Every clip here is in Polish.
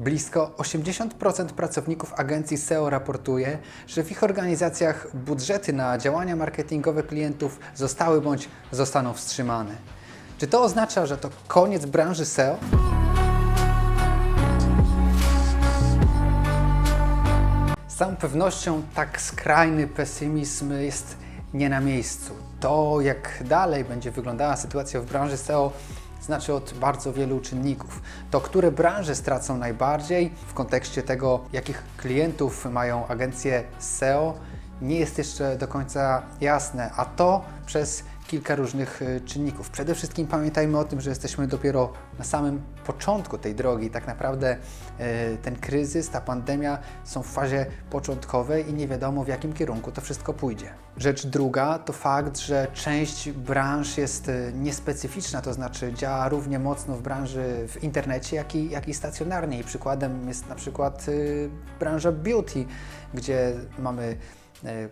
Blisko 80% pracowników agencji SEO raportuje, że w ich organizacjach budżety na działania marketingowe klientów zostały bądź zostaną wstrzymane. Czy to oznacza, że to koniec branży SEO? Z całą pewnością tak skrajny pesymizm jest nie na miejscu. To, jak dalej będzie wyglądała sytuacja w branży SEO, znaczy od bardzo wielu czynników. To, które branże stracą najbardziej w kontekście tego, jakich klientów mają agencje SEO, nie jest jeszcze do końca jasne, a to przez kilka różnych y, czynników. Przede wszystkim pamiętajmy o tym, że jesteśmy dopiero na samym początku tej drogi. Tak naprawdę y, ten kryzys, ta pandemia są w fazie początkowej i nie wiadomo w jakim kierunku to wszystko pójdzie. Rzecz druga to fakt, że część branż jest y, niespecyficzna, to znaczy działa równie mocno w branży w internecie, jak i, jak i stacjonarnie. I przykładem jest na przykład branża beauty, gdzie mamy e,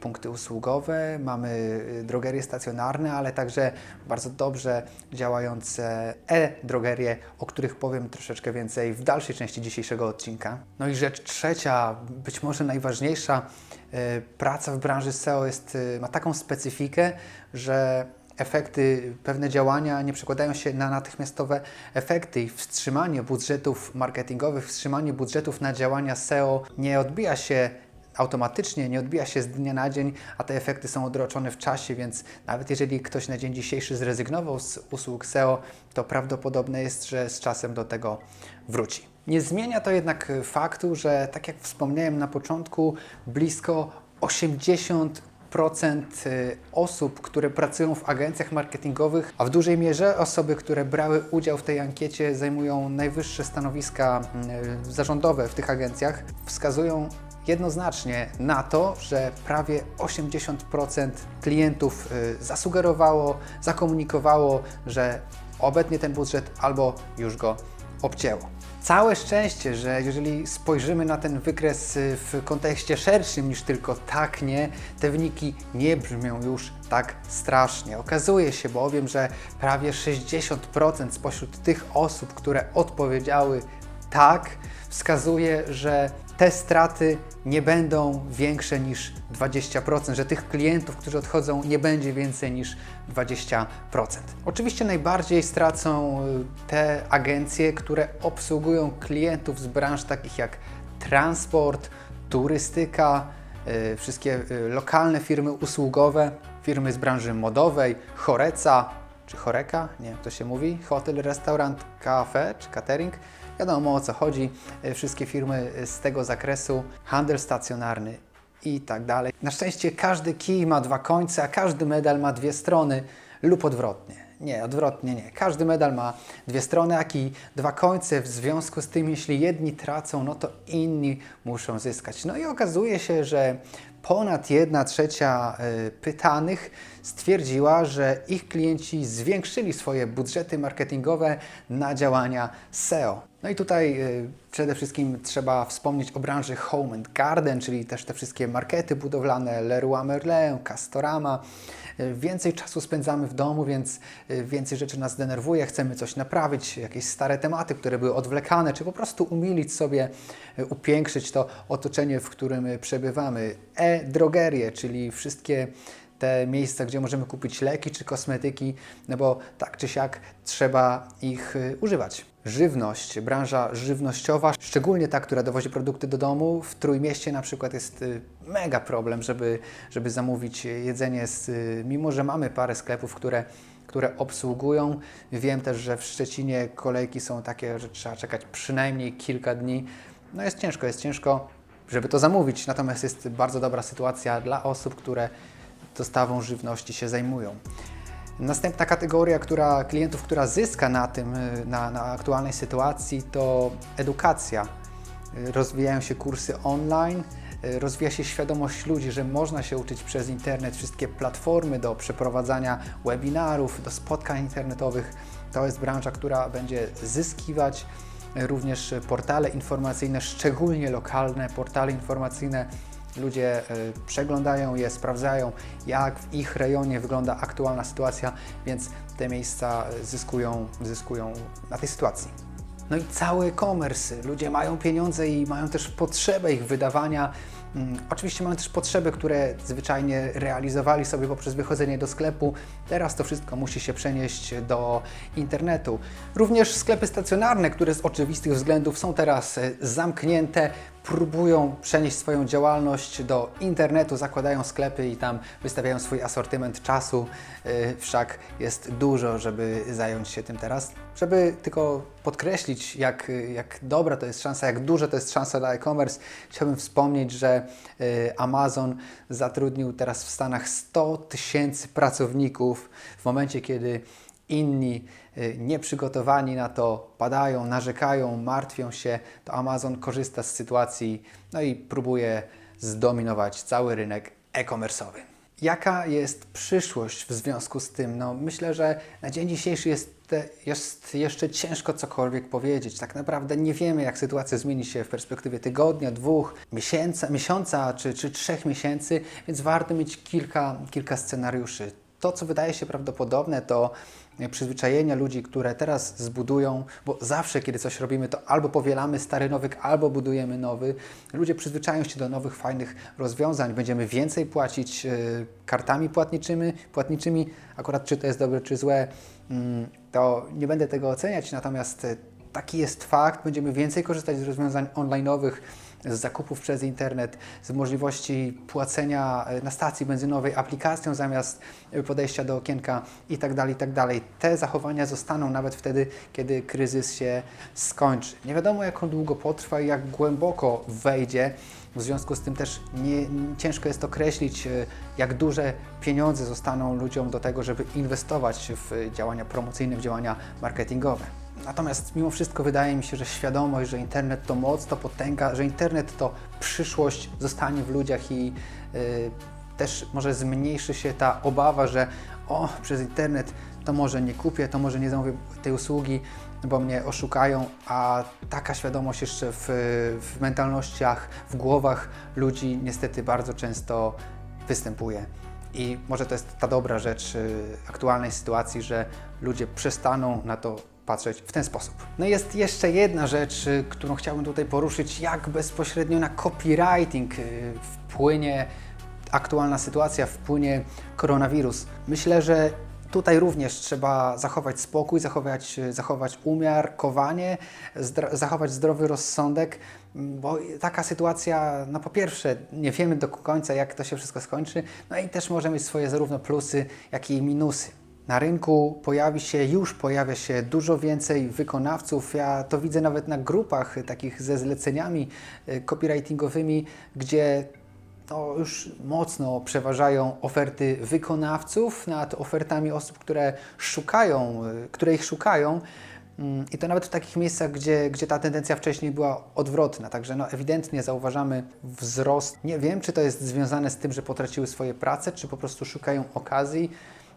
punkty usługowe, mamy e, drogerie stacjonarne, ale także bardzo dobrze działające e-drogerie, o których powiem troszeczkę więcej w dalszej części dzisiejszego odcinka. No i rzecz trzecia, być może najważniejsza, e, praca w branży SEO jest, e, ma taką specyfikę, że efekty, pewne działania nie przekładają się na natychmiastowe efekty i wstrzymanie budżetów marketingowych, wstrzymanie budżetów na działania SEO nie odbija się automatycznie, nie odbija się z dnia na dzień, a te efekty są odroczone w czasie, więc nawet jeżeli ktoś na dzień dzisiejszy zrezygnował z usług SEO, to prawdopodobne jest, że z czasem do tego wróci. Nie zmienia to jednak faktu, że tak jak wspomniałem na początku, blisko 80 procent y, osób, które pracują w agencjach marketingowych, a w dużej mierze osoby, które brały udział w tej ankiecie, zajmują najwyższe stanowiska y, zarządowe w tych agencjach, wskazują jednoznacznie na to, że prawie 80% klientów y, zasugerowało, zakomunikowało, że obetnie ten budżet albo już go obcięło. Całe szczęście, że jeżeli spojrzymy na ten wykres y, w kontekście szerszym niż tylko tak, nie, te wyniki nie brzmią już tak strasznie. Okazuje się bowiem, że prawie 60% spośród tych osób, które odpowiedziały tak, wskazuje, że te straty nie będą większe niż 20%, że tych klientów, którzy odchodzą, nie będzie więcej niż 20%. Oczywiście najbardziej stracą y, te agencje, które obsługują klientów z branż takich jak transport, turystyka, y, wszystkie y, lokalne firmy usługowe, firmy z branży modowej, choreca, czy choreka, nie wiem, jak to się mówi, hotel, restaurant, kafe czy catering. Wiadomo o co chodzi, e, wszystkie firmy z tego zakresu, handel stacjonarny i tak dalej. Na szczęście każdy kij ma dwa końce, a każdy medal ma dwie strony lub odwrotnie. Nie, odwrotnie nie. Każdy medal ma dwie strony, jak i dwa końce. W związku z tym, jeśli jedni tracą, no to inni muszą zyskać. No i okazuje się, że ponad 1 trzecia y, pytanych stwierdziła, że ich klienci zwiększyli swoje budżety marketingowe na działania SEO. No i tutaj y, przede wszystkim trzeba wspomnieć o branży Home and Garden, czyli też te wszystkie markety budowlane Leroy Merlin, Castorama. Y, Więcej czasu spędzamy w domu, więc y, więcej rzeczy nas denerwuje, chcemy coś naprawić, jakieś stare tematy, które były odwlekane, czy po prostu umilić sobie, upiększyć to otoczenie, w którym przebywamy. E-drogerie, czyli wszystkie te miejsca, gdzie możemy kupić leki czy kosmetyki, no bo tak czy siak trzeba ich używać. Żywność, branża żywnościowa, szczególnie ta, która dowozi produkty do domu, w Trójmieście na przykład jest y, mega problem, żeby, żeby zamówić jedzenie, z, y, mimo że mamy parę sklepów, które które obsługują. Wiem też, że w Szczecinie kolejki są takie, że trzeba czekać przynajmniej kilka dni. No jest ciężko, jest ciężko, żeby to zamówić. Natomiast jest bardzo dobra sytuacja dla osób, które dostawą żywności się zajmują. Następna kategoria która, klientów, która zyska na tym, y, na, na aktualnej sytuacji, to edukacja. Y, Rozwijają się kursy online, y, rozwija się świadomość ludzi, że można się uczyć przez internet, wszystkie platformy do przeprowadzania webinarów, do spotkań internetowych. To jest branża, która będzie zyskiwać. Również portale informacyjne, szczególnie lokalne portale informacyjne, Ludzie y, przeglądają je, sprawdzają, jak w ich rejonie wygląda aktualna sytuacja, więc te miejsca y, zyskują, zyskują na tej sytuacji. No i cały e-commerce. Ludzie mają pieniądze i mają też potrzebę ich wydawania. Mm, Oczywiście mają też potrzeby, które zwyczajnie realizowali sobie poprzez wychodzenie do sklepu. Teraz to wszystko musi się przenieść do internetu. Również sklepy stacjonarne, które z oczywistych względów są teraz e, zamknięte, próbują przenieść swoją działalność do internetu, zakładają sklepy i tam wystawiają swój asortyment czasu. Yy, Wszak jest dużo, żeby zająć się tym teraz. Żeby tylko podkreślić, jak, jak dobra to jest szansa, jak duża to jest szansa dla e-commerce, chciałbym wspomnieć, że yy, Amazon zatrudnił teraz w Stanach 100 tysięcy pracowników w momencie, kiedy inni y, nieprzygotowani na to padają, narzekają, martwią się, to Amazon korzysta z sytuacji no i próbuje zdominować cały rynek e-commerce'owy. Jaka jest przyszłość w związku z tym? No, myślę, że na dzień dzisiejszy jest, jest jeszcze ciężko cokolwiek powiedzieć. Tak naprawdę nie wiemy, jak sytuacja zmieni się w perspektywie tygodnia, dwóch, miesiąca, miesiąca czy, czy trzech miesięcy, więc warto mieć kilka, kilka scenariuszy. To, co wydaje się prawdopodobne, to przyzwyczajenia ludzi, które teraz zbudują, bo zawsze, kiedy coś robimy, to albo powielamy stary nawyk, albo budujemy nowy. Ludzie przyzwyczają się do nowych, fajnych rozwiązań. Będziemy więcej płacić e, kartami płatniczymi, płatniczymi. Akurat czy to jest dobre, czy złe, mm, to nie będę tego oceniać, natomiast e, taki jest fakt. Będziemy więcej korzystać z rozwiązań online'owych, z zakupów przez internet, z możliwości płacenia e, na stacji benzynowej aplikacją zamiast e, podejścia do okienka i tak dalej, i tak. Te zachowania zostaną nawet wtedy, kiedy kryzys się skończy. Nie wiadomo, jak on długo potrwa i jak głęboko wejdzie. W związku z tym też nie, ciężko jest określić, e, jak duże pieniądze zostaną ludziom do tego, żeby inwestować w działania promocyjne, w działania marketingowe. Natomiast mimo wszystko wydaje mi się, że świadomość, że internet to moc, to potęga, że internet to przyszłość zostanie w ludziach i y, też może zmniejszy się ta obawa, że o, przez internet to może nie kupię, to może nie zamówię tej usługi, bo mnie oszukają, a taka świadomość jeszcze w, w mentalnościach, w głowach ludzi niestety bardzo często występuje. I może to jest ta dobra rzecz y, aktualnej sytuacji, że ludzie przestaną na to patrzeć w ten sposób. No jest jeszcze jedna rzecz, y, którą chciałbym tutaj poruszyć, jak bezpośrednio na copywriting y, wpłynie aktualna sytuacja, wpłynie koronawirus. Myślę, że tutaj również trzeba zachować spokój, zachować, zachować umiarkowanie, zdra- zachować zdrowy rozsądek, m, bo taka sytuacja, no po pierwsze, nie wiemy do końca, jak to się wszystko skończy, no i też może mieć swoje zarówno plusy, jak i minusy. Na rynku pojawi się, już pojawia się dużo więcej wykonawców. Ja to widzę nawet na grupach takich ze zleceniami y, copywritingowymi, gdzie to już mocno przeważają oferty wykonawców nad ofertami osób, które szukają, y, które ich szukają. Mm, I to nawet w takich miejscach, gdzie, gdzie ta tendencja wcześniej była odwrotna. Także no, ewidentnie zauważamy wzrost. Nie wiem, czy to jest związane z tym, że potraciły swoje prace, czy po prostu szukają okazji.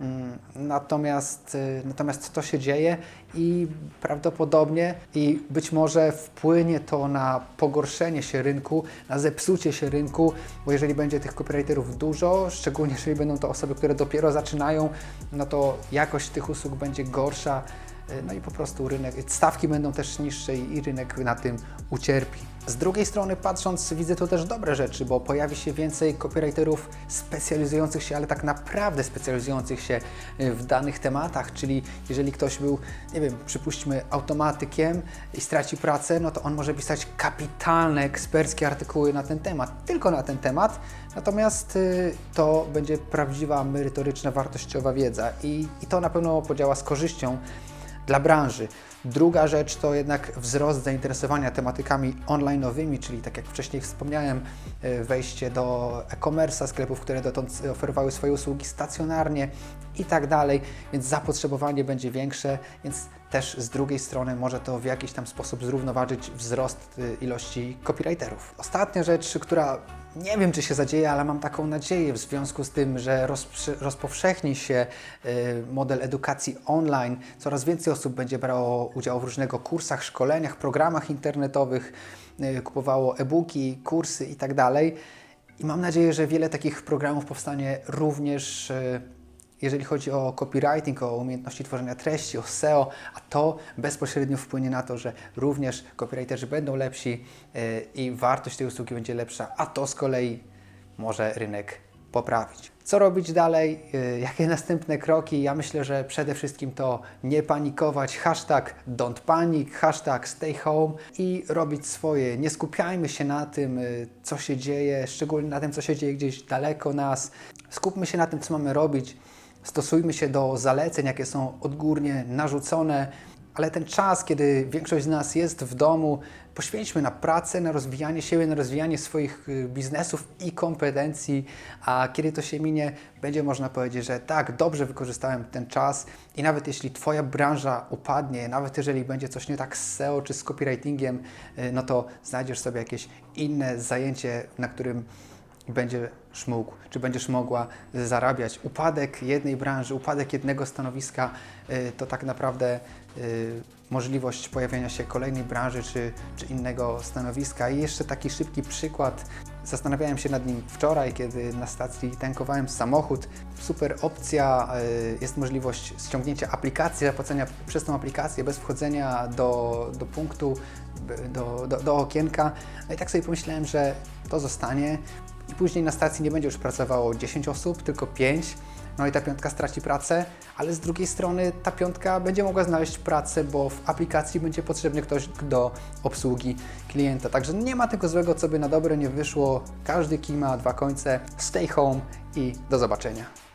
Mm, Natomiast, y, natomiast to się dzieje i prawdopodobnie i być może wpłynie to na pogorszenie się rynku, na zepsucie się rynku, bo jeżeli będzie tych copywriterów dużo, szczególnie jeżeli będą to osoby, które dopiero zaczynają, no to jakość tych usług będzie gorsza. Y, No i po prostu rynek, stawki będą też niższe i rynek na tym ucierpi. Z drugiej strony patrząc, widzę tu też dobre rzeczy, bo pojawi się więcej copywriterów specjalizujących się, ale tak naprawdę specjalizujących się y, w danych tematach, czyli jeżeli ktoś był, nie wiem, przypuśćmy automatykiem i straci pracę, no to on może pisać kapitalne, eksperckie artykuły na ten temat, tylko na ten temat, natomiast y, to będzie prawdziwa, merytoryczna, wartościowa wiedza i, i to na pewno podziała z korzyścią dla branży. Druga rzecz to jednak wzrost zainteresowania tematykami online'owymi, czyli tak jak wcześniej wspomniałem, e, wejście do e-commerce'a, sklepów, które dotąd oferowały swoje usługi stacjonarnie i tak dalej, więc zapotrzebowanie będzie większe, więc też z drugiej strony może to w jakiś tam sposób zrównoważyć wzrost y, ilości copywriterów. Ostatnia rzecz, która nie wiem, czy się zadzieje, ale mam taką nadzieję w związku z tym, że rozpowszechni się y, model edukacji online. Coraz więcej osób będzie brało udział w różnego kursach, szkoleniach, programach internetowych, y, kupowało e-booki, kursy itd. I mam nadzieję, że wiele takich programów powstanie również y, jeżeli chodzi o copywriting, o umiejętności tworzenia treści, o SEO, a to bezpośrednio wpłynie na to, że również copywriterzy będą lepsi yy, i wartość tej usługi będzie lepsza, a to z kolei może rynek poprawić. Co robić dalej? Yy, Jakie następne kroki? Ja myślę, że przede wszystkim to nie panikować, hashtag don't panic, hashtag stay home i robić swoje. Nie skupiajmy się na tym, yy, co się dzieje, szczególnie na tym, co się dzieje gdzieś daleko nas. Skupmy się na tym, co mamy robić. Stosujmy się do zaleceń, jakie są odgórnie narzucone, ale ten czas, kiedy większość z nas jest w domu, poświęćmy na pracę, na rozwijanie siebie, na rozwijanie swoich y, biznesów i kompetencji, a kiedy to się minie, będzie można powiedzieć, że tak, dobrze wykorzystałem ten czas. I nawet jeśli Twoja branża upadnie, nawet jeżeli będzie coś nie tak z SEO czy z copywritingiem, y, no to znajdziesz sobie jakieś inne zajęcie, na którym będziesz mógł, czy będziesz mogła zarabiać. Upadek jednej branży, upadek jednego stanowiska y, to tak naprawdę y, możliwość pojawienia się kolejnej branży czy, czy innego stanowiska. I jeszcze taki szybki przykład. Zastanawiałem się nad nim wczoraj, kiedy na stacji tankowałem samochód. Super opcja, y, jest możliwość ściągnięcia aplikacji, zapłacenia przez tą aplikację bez wchodzenia do, do punktu, do, do, do okienka. No i tak sobie pomyślałem, że to zostanie i później na stacji nie będzie już pracowało 10 osób, tylko 5. No i ta piątka straci pracę, ale z drugiej strony ta piątka będzie mogła znaleźć pracę, bo w aplikacji będzie potrzebny ktoś do obsługi klienta. Także nie ma tego złego, co by na dobre nie wyszło. Każdy kij ma dwa końce. Stay home i do zobaczenia.